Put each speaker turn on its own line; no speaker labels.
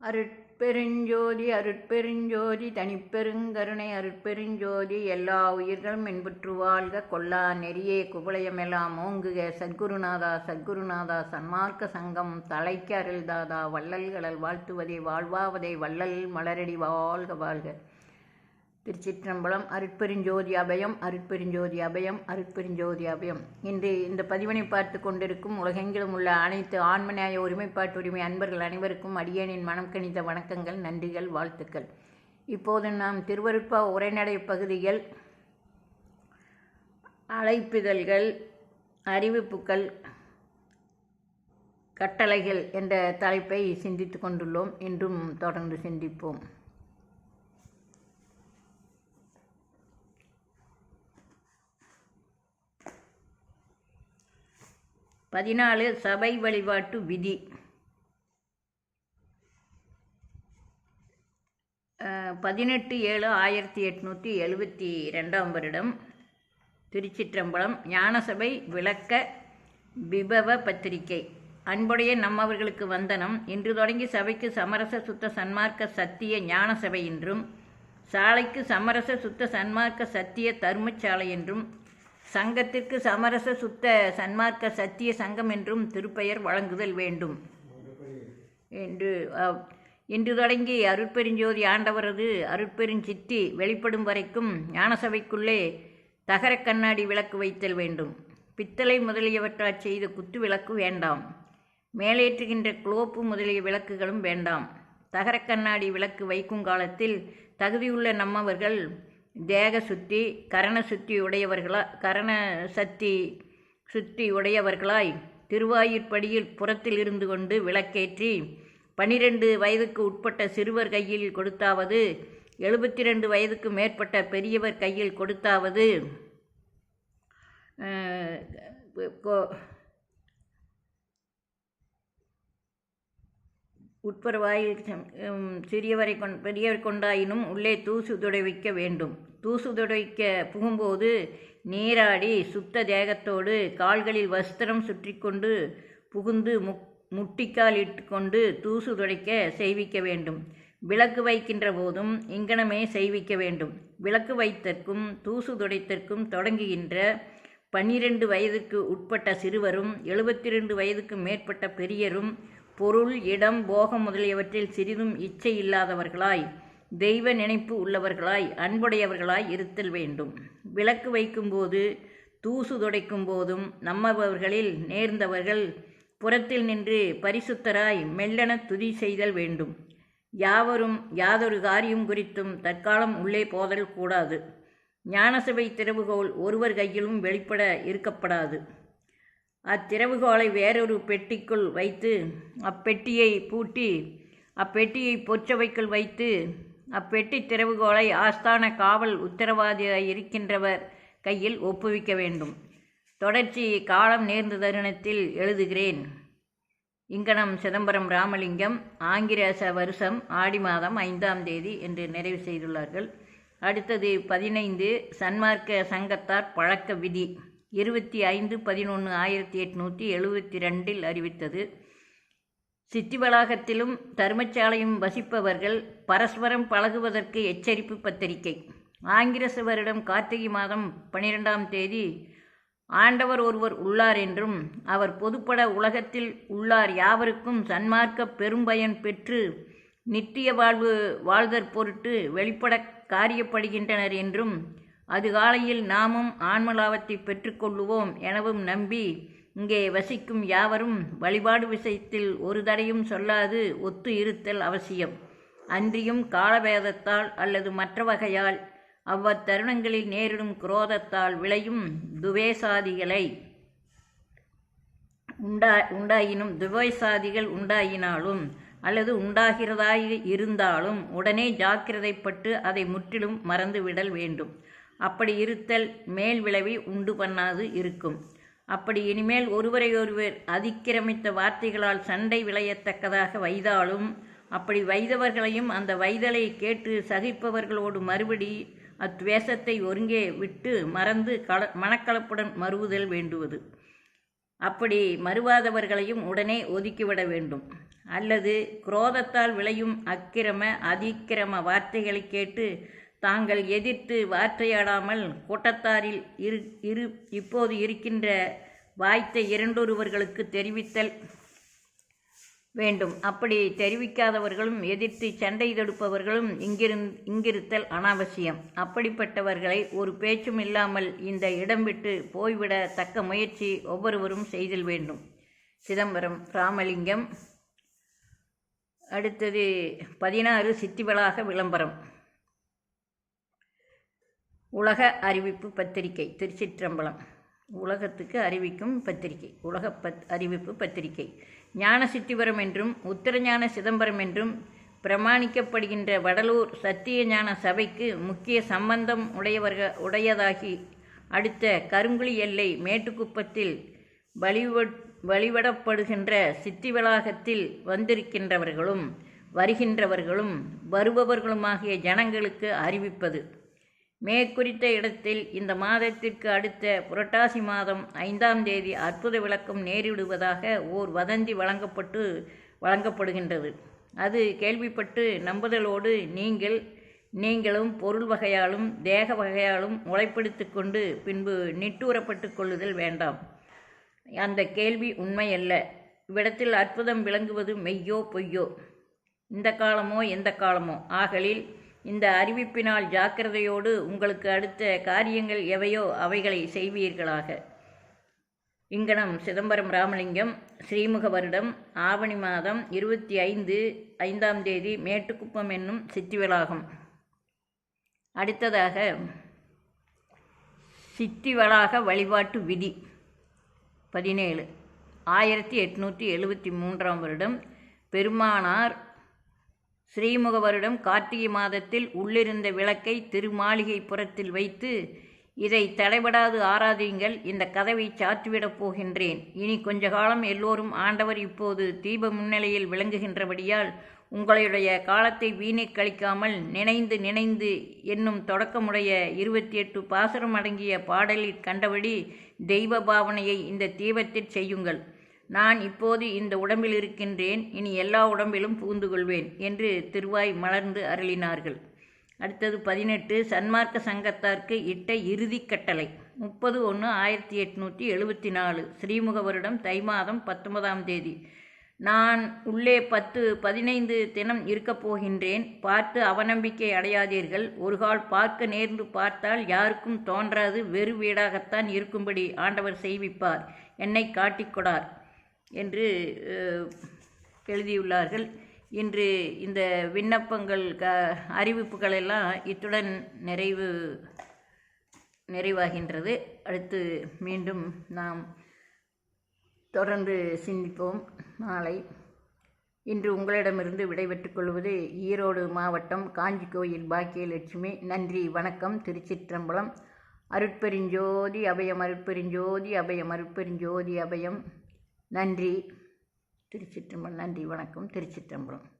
அருட்பெருஞ்சோதி அருட்பெருஞ்சோதி தனிப்பெருங்கருணை அருட்பெருஞ்சோதி எல்லா உயிர்களும் இன்புற்று வாழ்க. கொல்லா நெறியே குவளையமெல்லாம் ஓங்குக. சத்குருநாதா சத்குருநாதா சன்மார்க்க சங்கம் தலைக்கு அருள்தாதா வள்ளல்களல் வாழ்த்துவதை வாழ்வாவதை வள்ளல் மலரடி வாழ்க வாழ்க. திருச்சிற்றம்பலம் அருட்பெருஞ்சோதி அபயம் அருட்பெருஞ்சோதி அபயம் அருட்பெருஞ்சோதி அபயம். இன்று இந்த பதிவினை பார்த்து கொண்டிருக்கும் உலகெங்கிலும் உள்ள அனைத்து ஆன்மநேய ஒருமைப்பாட்டு உரிமை அன்பர்கள் அனைவருக்கும் அடியேனின் மனம் கணித்த வணக்கங்கள் நன்றிகள் வாழ்த்துக்கள். இப்போது நாம் திருவருட்பா உரைநடை பகுதிகள் அழைப்பிதழ்கள் அறிவிப்புகள் கட்டளைகள் என்ற தலைப்பை சிந்தித்து கொண்டுள்ளோம். இன்றும் தொடர்ந்து சிந்திப்போம். பதினாலு சபை வழிபாட்டு விதி. பதினெட்டு ஏழு ஆயிரத்தி எட்நூற்றி எழுபத்தி ரெண்டாம் வருடம் திருச்சிற்றம்பலம் ஞானசபை விளக்க விபவ பத்திரிகை. அன்புடைய நம்மவர்களுக்கு வந்தனம். இன்று தொடங்கி சபைக்கு சமரச சுத்த சன்மார்க்க சத்திய ஞான சபை என்றும் சாலைக்கு சமரச சுத்த சன்மார்க்க சத்திய தர்மசாலை என்றும் சங்கத்திற்கு சமரச சுத்த சன்மார்க்க சத்திய சங்கம் என்றும் திருப்பெயர் வழங்குதல் வேண்டும். என்று இன்று தொடங்கி அருட்பெருஞ்சோதி ஆண்டவரது அருட்பெருஞ்சித்தி வெளிப்படும் வரைக்கும் ஞானசபைக்குள்ளே தகர கண்ணாடி விளக்கு வைத்தல் வேண்டும். பித்தளை முதலியவற்றால் செய்த குத்து விளக்கு வேண்டாம். மேலேற்றுகின்ற குளோப்பு முதலிய விளக்குகளும் வேண்டாம். தகர கண்ணாடி விளக்கு வைக்கும் காலத்தில் தகுதியுள்ள நம்மவர்கள் தேக சுத்தி கரண சுத்தி உடையவர்களா கரண சக்தி சுத்தி உடையவர்களாய் திருவாயிற்படியில் புறத்தில் இருந்து கொண்டு விளக்கேற்றி பனிரெண்டு வயதுக்கு உட்பட்ட சிறுவர் கையில் கொடுத்தாவது எழுபத்தி ரெண்டு வயதுக்கு மேற்பட்ட பெரியவர் கையில் கொடுத்தாவது உட்புறவாயில் வாயில் சிறியவரை கொண் பெரியவர் கொண்டாயினும் உள்ளே தூசு துடைவிக்க வேண்டும். தூசு துடைக்க புகும்போது நீராடி சுத்த தேகத்தோடு கால்களில் வஸ்திரம் சுற்றி கொண்டு புகுந்து முக் முட்டிக்கால் இட்டுக்கொண்டு தூசு துடைக்க செய்விக்க வேண்டும். விளக்கு வைக்கின்ற போதும் இங்கனமே செய்விக்க வேண்டும். விளக்கு வைத்தற்கும் தூசு துடைத்தற்கும் தொடங்குகின்ற பன்னிரண்டு வயதுக்கு உட்பட்ட சிறுவரும் எழுபத்தி ரெண்டு வயதுக்கு மேற்பட்ட பெரியரும் பொருள் இடம் போகம் முதலியவற்றில் சிறிதும் இச்சை இல்லாதவர்களாய் தெய்வ நினைப்பு உள்ளவர்களாய் அன்புடையவர்களாய் இருத்தல் வேண்டும். விளக்கு வைக்கும்போது தூசு துடைக்கும் போதும் நம்மவர்களில் நேர்ந்தவர்கள் புறத்தில் நின்று பரிசுத்தராய் மெல்லென துதி செய்தல் வேண்டும். யாவரும் யாதொரு காரியம் குறித்தும் தற்காலம் உள்ளே போதல் கூடாது. ஞானசபை திறவுகோல் ஒருவர் கையிலும் வெளிப்பட இருக்கப்படாது. அத்திறவுகோலை வேறொரு பெட்டிக்குள் வைத்து அப்பெட்டியை பூட்டி அப்பெட்டியை பொற்றவைக்குள் வைத்து அப்பெட்டி திறவுகோலை ஆஸ்தான காவல் உத்தரவாதியாக இருக்கின்றவர் கையில் ஒப்புவிக்க வேண்டும். தொடர்ச்சி காலம் நேர்ந்த தருணத்தில் எழுதுகிறேன். இங்கனம் சிதம்பரம் ராமலிங்கம் ஆங்கிரச வருஷம் ஆடி மாதம் ஐந்தாம் தேதி என்று நிறைவு செய்துள்ளார்கள். அடுத்தது பதினைந்து சன்மார்க்க சங்கத்தார் பழக்க விதி. இருபத்தி ஐந்து பதினொன்று ஆயிரத்தி எட்நூற்றி எழுபத்தி ரெண்டில் அறிவித்தது. சித்தி வளாகத்திலும் தர்மசாலையும் வசிப்பவர்கள் பரஸ்பரம் பழகுவதற்கு எச்சரிப்பு பத்திரிகை. ஆங்கிரச வருடம் கார்த்திகை மாதம் பனிரெண்டாம் தேதி ஆண்டவர் ஒருவர் உள்ளார் என்றும் அவர் பொதுப்பட உலகத்தில் உள்ளார் யாவருக்கும் சன்மார்க்க பெரும்பயன் பெற்று நித்திய வாழ்வு வாழ்தற் பொருட்டு வெளிப்பட காரியப்படுகின்றனர் என்றும் அதுகாலையில் நாமும் ஆன்மலாபத்தை பெற்றுக்கொள்ளுவோம் எனவும் நம்பி இங்கே வசிக்கும் யாவரும் வழிபாடு விஷயத்தில் ஒரு தடையும் சொல்லாது ஒத்து இருத்தல் அவசியம். அன்றியும் காலபேதத்தால் அல்லது மற்ற வகையால் அவ்வத்தருணங்களில் நேரிடும் குரோதத்தால் விளையும் துவேசாதிகளை உண்டா உண்டாயினும் துவேசாதிகள் உண்டாயினாலும் அல்லது உண்டாகிறதாய் இருந்தாலும் உடனே ஜாக்கிரதைப்பட்டு அதை முற்றிலும் மறந்துவிடல் வேண்டும். அப்படி இருத்தல் மேல் விளைவை உண்டு பண்ணாது இருக்கும். அப்படி இனிமேல் ஒருவரையொருவர் அதிக்கிரமித்த வார்த்தைகளால் சண்டை விளையத்தக்கதாக வைதாலும் அப்படி வைதவர்களையும் அந்த வைதலை கேட்டு சகிப்பவர்களோடு மறுபடி அத்வேஷத்தை ஒருங்கே விட்டு மறந்து கல மனக்கலப்புடன் மறுவுதல் வேண்டுவது. அப்படி மறுவாதவர்களையும் உடனே ஒதுக்கிவிட வேண்டும். அல்லது குரோதத்தால் விளையும் அக்கிரம அதிக்கிரம வார்த்தைகளை கேட்டு தாங்கள் எதிர்த்து வார்த்தையாடாமல் கூட்டத்தாரில் இரு இரு இப்போது இருக்கின்ற வாய்த்த இரண்டொருவர்களுக்கு தெரிவித்தல் வேண்டும். அப்படி தெரிவிக்காதவர்களும் எதிர்த்து சண்டை தொடுப்பவர்களும் இங்கிருந் இங்கிருத்தல் அனாவசியம். அப்படிப்பட்டவர்களை ஒரு பேச்சும் இல்லாமல் இந்த இடம் விட்டு போய்விட தக்க முயற்சி ஒவ்வொருவரும் செய்தல் வேண்டும். சிதம்பரம் ராமலிங்கம். அடுத்தது பதினாறு சித்திவளாக விளம்பரம். உலக அறிவிப்பு பத்திரிகை திருச்சிற்றம்பலம். உலகத்துக்கு அறிவிக்கும் பத்திரிகை உலக பத் அறிவிப்பு பத்திரிகை. ஞான சித்திவரம் என்றும் உத்தரஞான சிதம்பரம் என்றும் பிரமாணிக்கப்படுகின்ற வடலூர் சத்திய ஞான சபைக்கு முக்கிய சம்பந்தம் உடையவர்கள் உடையதாகி அடுத்த கருங்குழி எல்லை மேட்டுக்குப்பத்தில் வழிவ வழிபடப்படுகின்ற சித்தி வளாகத்தில் வந்திருக்கின்றவர்களும் வருகின்றவர்களும் வருபவர்களுமாகிய ஜனங்களுக்கு அறிவிப்பது. மேற்குறித்த இடத்தில் இந்த மாதத்திற்கு அடுத்த புரட்டாசி மாதம் ஐந்தாம் தேதி அற்புத விளக்கம் நேரிடுவதாக ஓர் வதந்தி வழங்கப்பட்டு வழங்கப்படுகின்றது. அது கேள்விப்பட்டு நம்புதலோடு நீங்கள் நீங்களும் பொருள் வகையாலும் தேக வகையாலும் முளைப்படுத்தி கொண்டு பின்பு நிட்டூரப்பட்டு கொள்ளுதல் வேண்டாம். அந்த கேள்வி உண்மையல்ல. இவ்விடத்தில் அற்புதம் விளங்குவது மெய்யோ பொய்யோ? இந்த காலமோ எந்த காலமோ? ஆகலில் இந்த அறிவிப்பினால் ஜாக்கிரதையோடு உங்களுக்கு அடுத்த காரியங்கள் எவையோ அவைகளை செய்வீர்களாக. இங்கனம் சிதம்பரம் ராமலிங்கம் ஸ்ரீமுக வருடம் ஆவணி மாதம் இருபத்தி ஐந்து ஐந்தாம் தேதி மேட்டுக்குப்பம் என்னும் சித்திவளாகம். அடுத்ததாக சித்திவளாக வழிபாட்டு விதி பதினேழு. ஆயிரத்தி எட்நூற்றி எழுபத்தி மூன்றாம் வருடம் பெருமானார் ஸ்ரீமுகவரிடம் கார்த்திகை மாதத்தில் உள்ளிருந்த விளக்கை திருமாளிகை புறத்தில் வைத்து இதை தடைபடாது ஆராதியுங்கள் இந்த கதவை சாற்றிவிடப் போகின்றேன். இனி கொஞ்ச காலம் எல்லோரும் ஆண்டவர் இப்போது தீப முன்னிலையில் விளங்குகின்றபடியால் உங்களுடைய காலத்தை வீணை கழிக்காமல் நினைந்து நினைந்து என்னும் தொடக்கமுடைய இருபத்தி எட்டு பாசுரம் அடங்கிய பாடலில் கண்டபடி தெய்வ பாவனையை இந்த தீபத்தில் செய்யுங்கள். நான் இப்போது இந்த உடம்பில் இருக்கின்றேன் இனி எல்லா உடம்பிலும் பூந்து கொள்வேன் என்று திருவாய் மலர்ந்து அருளினார்கள். அடுத்தது பதினெட்டு சன்மார்க்க சங்கத்தார்க்கு இட்ட இறுதி கட்டளை. முப்பது ஒன்று ஆயிரத்தி எட்நூற்றி எழுபத்தி நாலு ஸ்ரீமுக வருடம் தை மாதம் பத்தொன்பதாம் தேதி. நான் உள்ளே பத்து பதினைந்து தினம் இருக்கப் போகின்றேன். பார்த்து அவநம்பிக்கை அடையாதீர்கள். ஒரு கால் பார்க்க நேர்ந்து பார்த்தால் யாருக்கும் தோன்றாது. வெறு வீடாகத்தான் இருக்கும்படி ஆண்டவர் செய்விப்பார். என்னை காட்டிக்கொடார் என்று எழுதியுள்ளார்கள். இன்று இந்த விண்ணப்பங்கள் க அறிவிப்புகள் எல்லாம் இத்துடன் நிறைவு நிறைவாகின்றது. அடுத்து மீண்டும் நாம் தொடர்ந்து சிந்திப்போம். நாளை இன்று உங்களிடமிருந்து விடைபெற்றுக் கொள்வது ஈரோடு மாவட்டம் காஞ்சி கோயில் பாக்கியலட்சுமி. நன்றி வணக்கம். திருச்சிற்றம்பலம். அருட்பெருஞ்சோதி அபயம் அருட்பெருஞ்சோதி அபயம் அருட்பெருஞ்சோதி அபயம். நன்றி. திருச்சிற்றம்பலம் நன்றி வணக்கம். திருச்சிற்றம்பலம்.